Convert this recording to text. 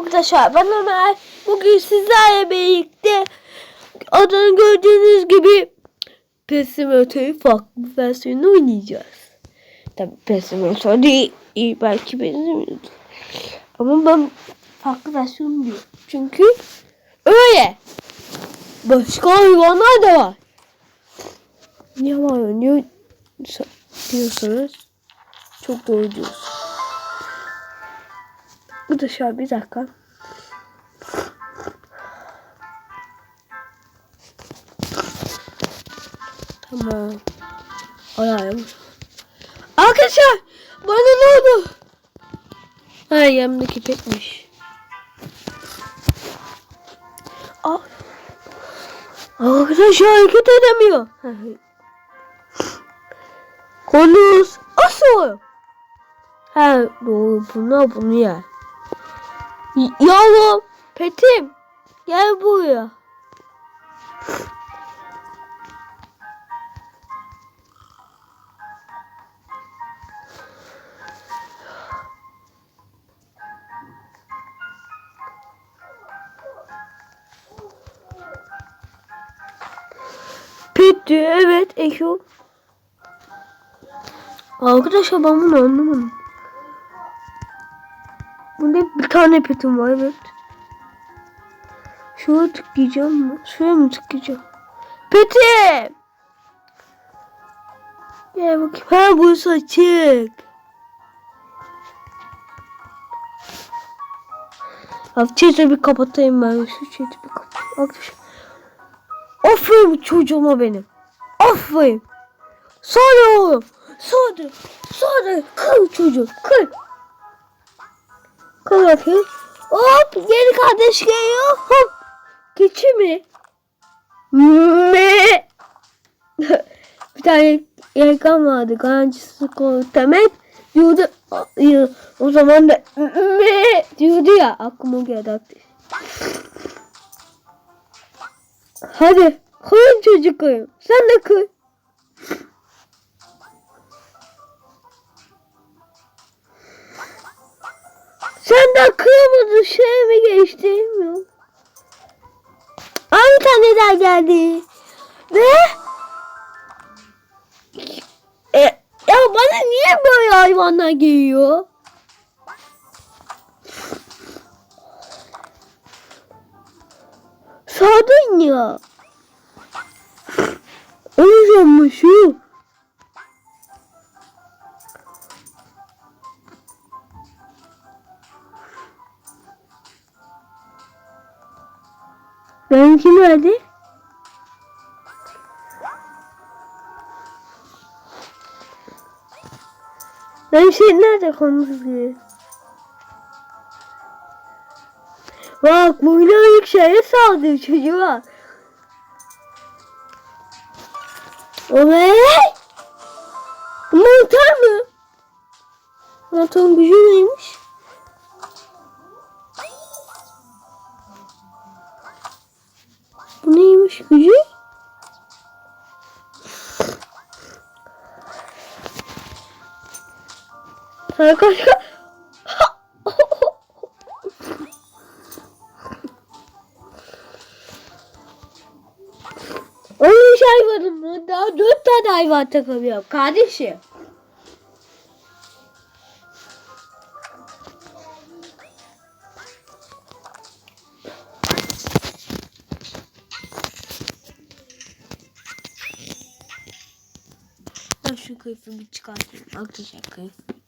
Arkadaşlar ben Ömer. Bugün sizlerle birlikte adını gördüğünüz gibi Pesimetro'yu farklı versiyonu oynayacağız. Tabi Pesimetro değil. iyi belki benzemiyordu. Ama ben farklı versiyonu diyorum. Çünkü öyle. Başka hayvanlar da var. Niye var? Niye diyorsanız çok doğru diyorsunuz. Arkadaşlar bir dakika. Tamam. Ayağım. Arkadaşlar bana ne oldu? Ha yanımdaki pekmiş. Aa. Arkadaşlar hareket edemiyor. Konuz asıl. Ha doğru buna bunu yer. Yavrum, Petim, gel buraya. Peti, evet, Eko. Arkadaşlar ben bunu anlamadım. Bunda bir tane petim var evet. Şuraya tıklayacağım mı? Şuraya mı tıklayacağım? Petim! Gel bakayım. Ha burası açık. Abi chat'i bir kapatayım ben. Şu chat'i bir kapatayım. Aferin çocuğuma benim. Aferin. Sonra oğlum. Sonra. Sonra. Kır çocuk. Kır. Kır bakayım. Hop yeni kardeş geliyor. Hop. Keçi mi? Me. bir tane yelkan vardı. Garancısı demek diyordu. O zaman da me diyordu ya. Aklıma geldi. Hadi. Koyun çocuk koyun. Sen de koy. Sen de kırmızı şey mi mi? Aa bir tane daha geldi. Ne? E, ya bana niye böyle hayvanlar geliyor? Sardın ya. Olacakmış şu. Benimki nerede? Benim şey nerede konuşuyor? Bak bu ilk şeye saldırıyor çocuğa. O ne? Mantar mı? Mantarın gücü neymiş? Gücü? Arkadaşlar On üç hayvanım mı? Daha dört tane hayvan takabiliyorum kardeşim. Şu bir çıkartayım. Arkadaşlar kıyafı.